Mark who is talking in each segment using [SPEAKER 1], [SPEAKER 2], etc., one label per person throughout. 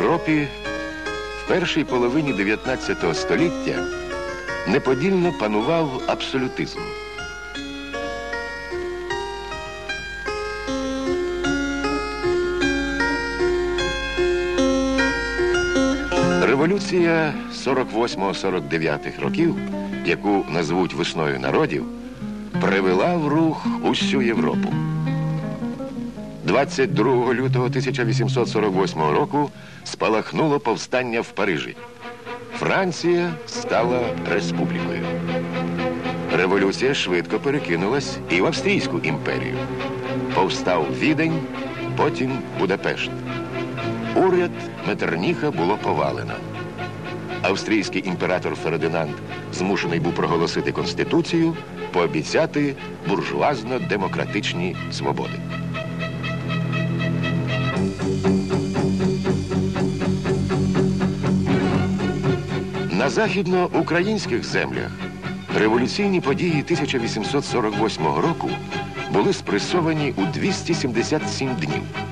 [SPEAKER 1] Європі в першій половині 19 століття неподільно панував абсолютизм. Революція 48-49 років, яку назвуть весною народів, привела в рух усю Європу. 22 лютого 1848 року спалахнуло повстання в Парижі. Франція стала республікою. Революція швидко перекинулась і в Австрійську імперію. Повстав Відень, потім Будапешт. Уряд Метерніха було повалено. Австрійський імператор Фердинанд змушений був проголосити конституцію, пообіцяти буржуазно-демократичні свободи. Західноукраїнських землях революційні події 1848 року були спресовані у 277 днів.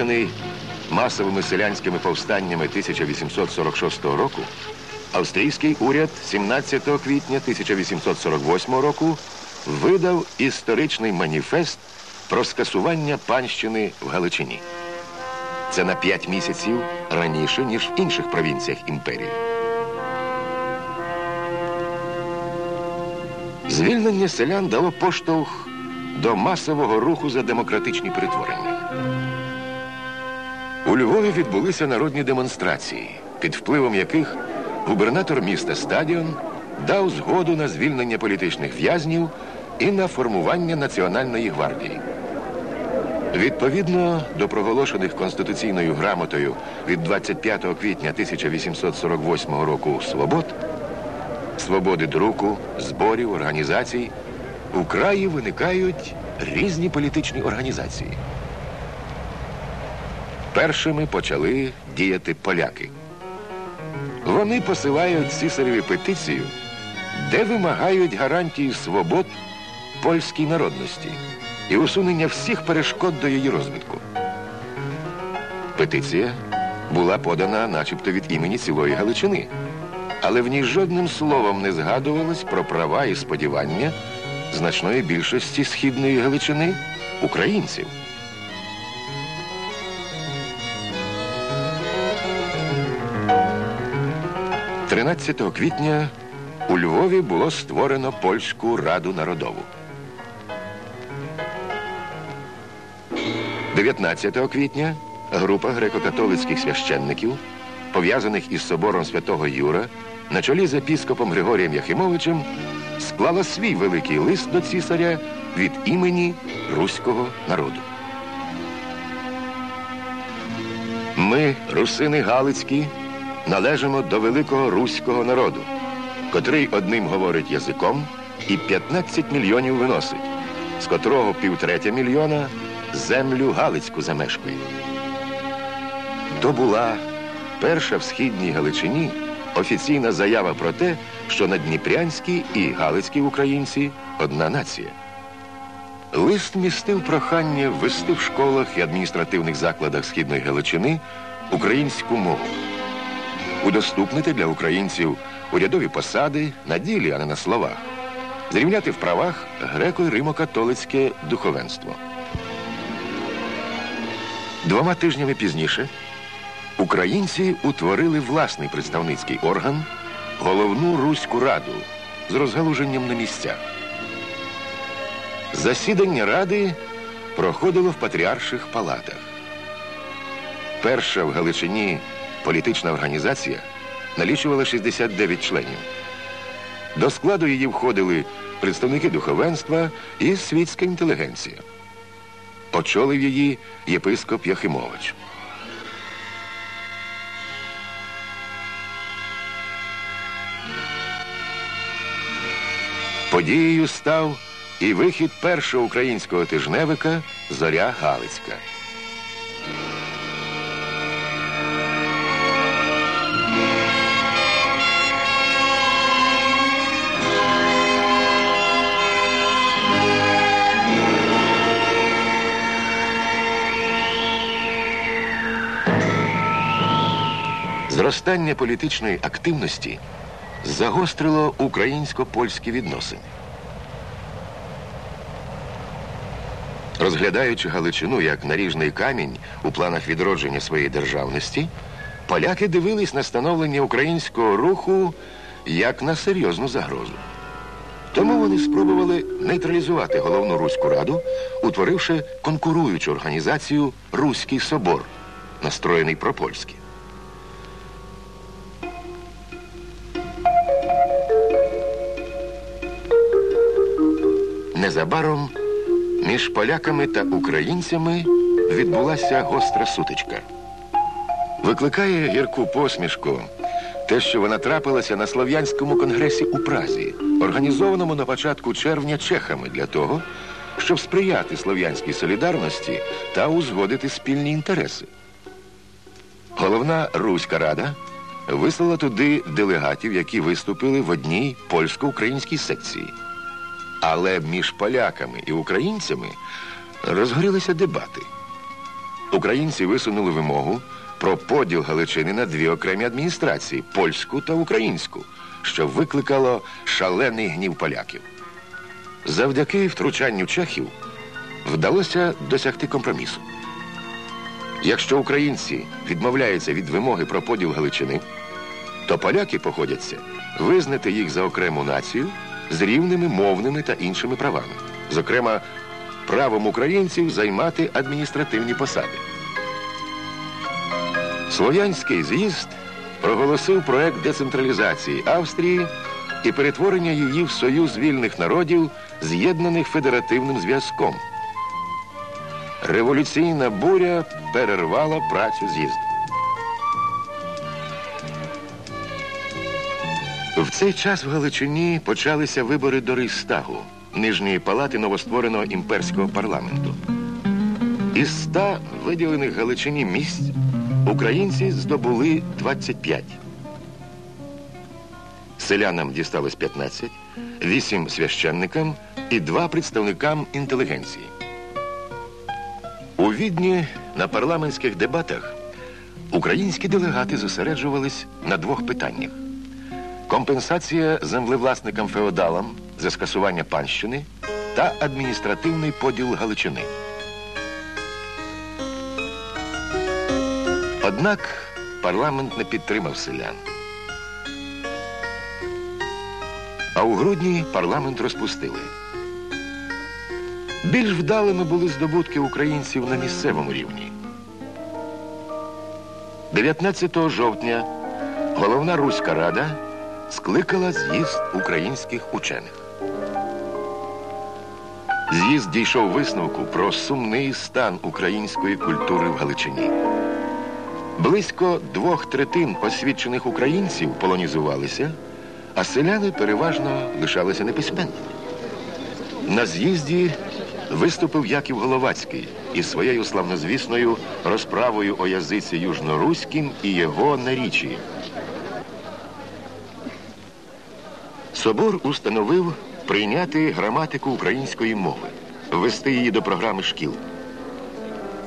[SPEAKER 1] Наляканий масовими селянськими повстаннями 1846 року, австрійський уряд 17 квітня 1848 року видав історичний маніфест про скасування панщини в Галичині. Це на 5 місяців раніше, ніж в інших провінціях імперії. Звільнення селян дало поштовх до масового руху за демократичні перетворення. У Львові відбулися народні демонстрації, під впливом яких губернатор міста Стадіон дав згоду на звільнення політичних в'язнів і на формування Національної гвардії. Відповідно до проголошених конституційною грамотою від 25 квітня 1848 року свобод, свободи друку, зборів, організацій, у краї виникають різні політичні організації. Першими почали діяти поляки. Вони посилають цісареві петицію, де вимагають гарантії свобод польській народності і усунення всіх перешкод до її розвитку. Петиція була подана начебто від імені цілої Галичини, але в ній жодним словом не згадувалось про права і сподівання значної більшості східної Галичини українців. 13 квітня у Львові було створено Польську Раду Народову. 19 квітня група греко-католицьких священників, пов'язаних із собором святого Юра, на чолі з епіскопом Григорієм Яхимовичем, склала свій великий лист до цісаря від імені руського народу. Ми, русини Галицькі, належимо до великого руського народу, котрий одним говорить язиком і 15 мільйонів виносить, з котрого півтретя мільйона землю Галицьку замешкує. То була перша в східній Галичині офіційна заява про те, що надніпрянські і галицькі українці одна нація. Лист містив прохання ввести в школах і адміністративних закладах Східної Галичини українську мову удоступнити для українців урядові посади на ділі, а не на словах, зрівняти в правах греко- і римо-католицьке духовенство. Двома тижнями пізніше українці утворили власний представницький орган головну Руську раду з розгалуженням на місцях. Засідання ради проходило в патріарших палатах. Перша в Галичині політична організація налічувала 69 членів. До складу її входили представники духовенства і світська інтелігенція. Очолив її єпископ Яхимович. Подією став і вихід першого українського тижневика Зоря Галицька. Зростання політичної активності загострило українсько-польські відносини. Розглядаючи Галичину як наріжний камінь у планах відродження своєї державності, поляки дивились на становлення українського руху як на серйозну загрозу. Тому вони спробували нейтралізувати головну Руську раду, утворивши конкуруючу організацію Руський собор, настроєний пропольськи. Незабаром між поляками та українцями відбулася гостра сутичка. Викликає гірку посмішку те, що вона трапилася на Слов'янському конгресі у Празі, організованому на початку червня чехами для того, щоб сприяти слов'янській солідарності та узгодити спільні інтереси. Головна Руська рада вислала туди делегатів, які виступили в одній польсько-українській секції. Але між поляками і українцями розгорілися дебати. Українці висунули вимогу про поділ Галичини на дві окремі адміністрації польську та українську, що викликало шалений гнів поляків. Завдяки втручанню чехів вдалося досягти компромісу. Якщо українці відмовляються від вимоги про поділ Галичини, то поляки походяться визнати їх за окрему націю з рівними мовними та іншими правами, зокрема, правом українців займати адміністративні посади. Слов'янський з'їзд проголосив проект децентралізації Австрії і перетворення її в союз вільних народів, з'єднаних федеративним зв'язком. Революційна буря перервала працю з'їзду. В цей час в Галичині почалися вибори до Рейстагу, нижньої палати новоствореного імперського парламенту. Із ста виділених Галичині місць українці здобули 25. Селянам дісталось 15, 8 священникам і 2 представникам інтелігенції. У відні на парламентських дебатах українські делегати зосереджувались на двох питаннях компенсація землевласникам феодалам за скасування панщини та адміністративний поділ Галичини. Однак парламент не підтримав селян. А у грудні парламент розпустили. Більш вдалими були здобутки українців на місцевому рівні. 19 жовтня головна Руська рада скликала з'їзд українських учених. З'їзд дійшов висновку про сумний стан української культури в Галичині. Близько двох третин освічених українців полонізувалися, а селяни переважно лишалися неписьменними. На з'їзді виступив Яків Головацький із своєю славнозвісною розправою о язиці южноруським і його нарічі. Собор установив прийняти граматику української мови, ввести її до програми шкіл.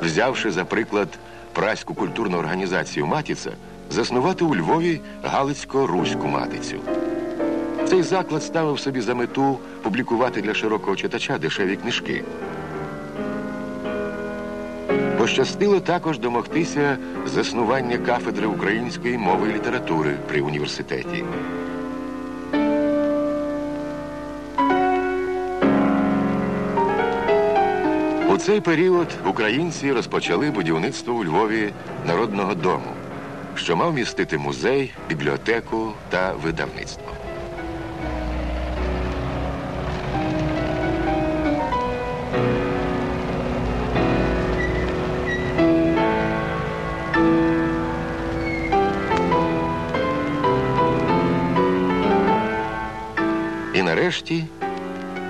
[SPEAKER 1] Взявши за приклад праську культурну організацію Матіця, заснувати у Львові Галицько-Руську матицю. Цей заклад ставив собі за мету публікувати для широкого читача дешеві книжки. Пощастило також домогтися заснування кафедри української мови і літератури при університеті. Цей період українці розпочали будівництво у Львові народного дому, що мав містити музей, бібліотеку та видавництво. І нарешті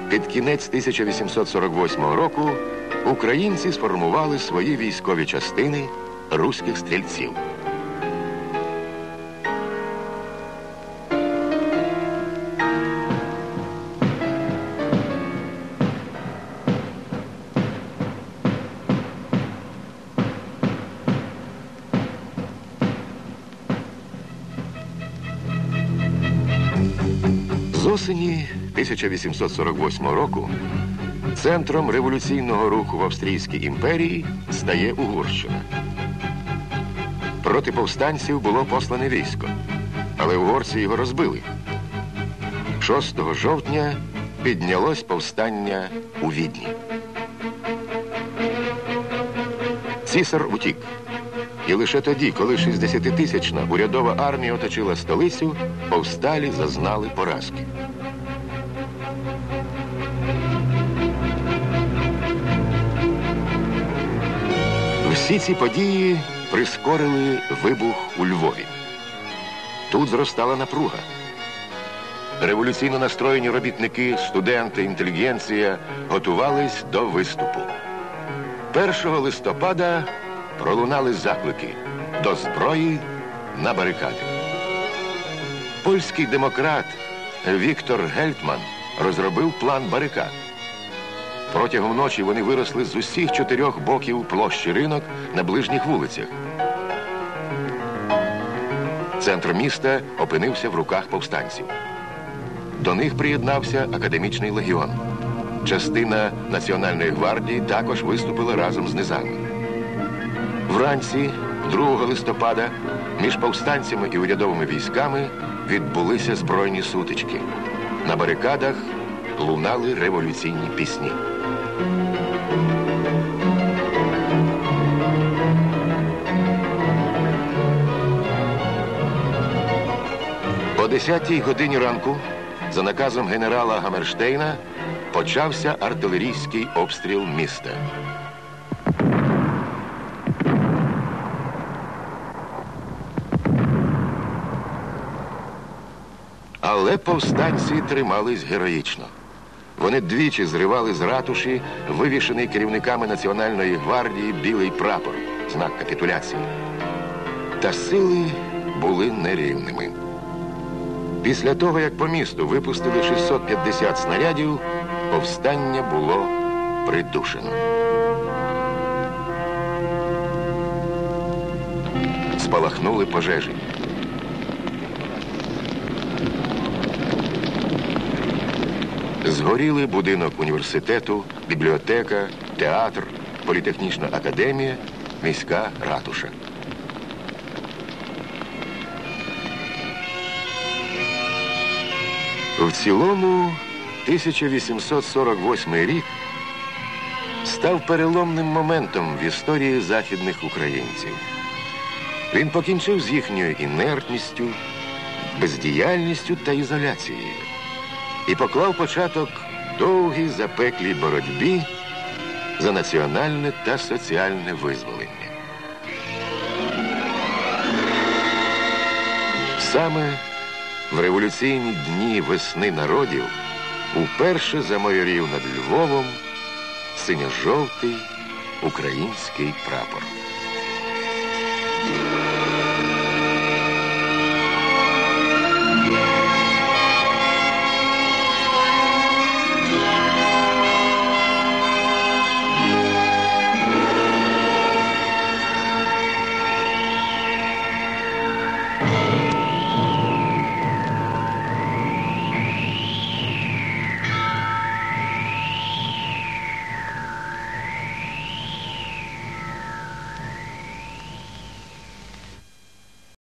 [SPEAKER 1] Під кінець 1848 року українці сформували свої військові частини руських стрільців. З осені 1848 року центром революційного руху в Австрійській імперії стає Угорщина. Проти повстанців було послане військо, але угорці його розбили. 6 жовтня піднялось повстання у Відні. Цісар утік. І лише тоді, коли 60-тисячна урядова армія оточила столицю, повсталі зазнали поразки. Всі ці події прискорили вибух у Львові. Тут зростала напруга. Революційно настроєні робітники, студенти, інтелігенція готувались до виступу. 1 листопада пролунали заклики до зброї на барикади. Польський демократ Віктор Гельтман розробив план барикад. Протягом ночі вони виросли з усіх чотирьох боків площі ринок на ближніх вулицях. Центр міста опинився в руках повстанців. До них приєднався академічний легіон. Частина Національної гвардії також виступила разом з низами. Вранці, 2 листопада, між повстанцями і урядовими військами відбулися збройні сутички. На барикадах лунали революційні пісні. О 10-й годині ранку, за наказом генерала Гамерштейна, почався артилерійський обстріл міста. Але повстанці тримались героїчно. Вони двічі зривали з ратуші вивішений керівниками Національної гвардії білий прапор, знак капітуляції. Та сили були нерівними. Після того, як по місту випустили 650 снарядів, повстання було придушено. Спалахнули пожежі. Згоріли будинок університету, бібліотека, театр, політехнічна академія, міська ратуша. В цілому 1848 рік став переломним моментом в історії західних українців. Він покінчив з їхньою інертністю, бездіяльністю та ізоляцією і поклав початок довгій запеклій боротьбі за національне та соціальне визволення. Саме в революційні дні весни народів уперше замайорів над Львовом синьо-жовтий український прапор.